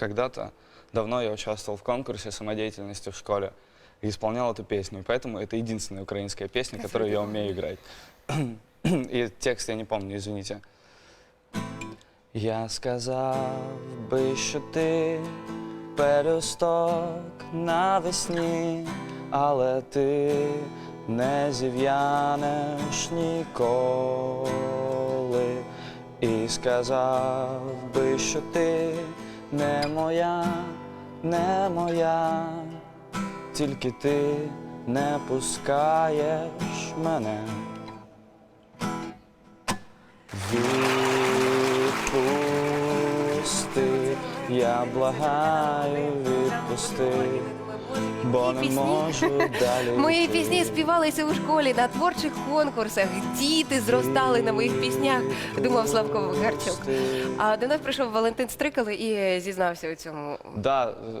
когда-то, давно я участвовал в конкурсе самодеятельности в школе и исполнял эту песню. И поэтому это единственная украинская песня, которую я умею играть. И текст я не помню, извините. Я сказав би, що ти пересток навесні, але ти не зів'янеш ніколи. І сказав би, що ти не моя, не моя, тільки ти не пускаєш мене. Відпусти, я благаю, відпусти, бо не можу далі. Мої пісні співалися у школі на творчих конкурсах. Діти зростали на моїх піснях. Думав Славко Гарчук. А до нас прийшов Валентин Стрикало і зізнався у цьому. Да,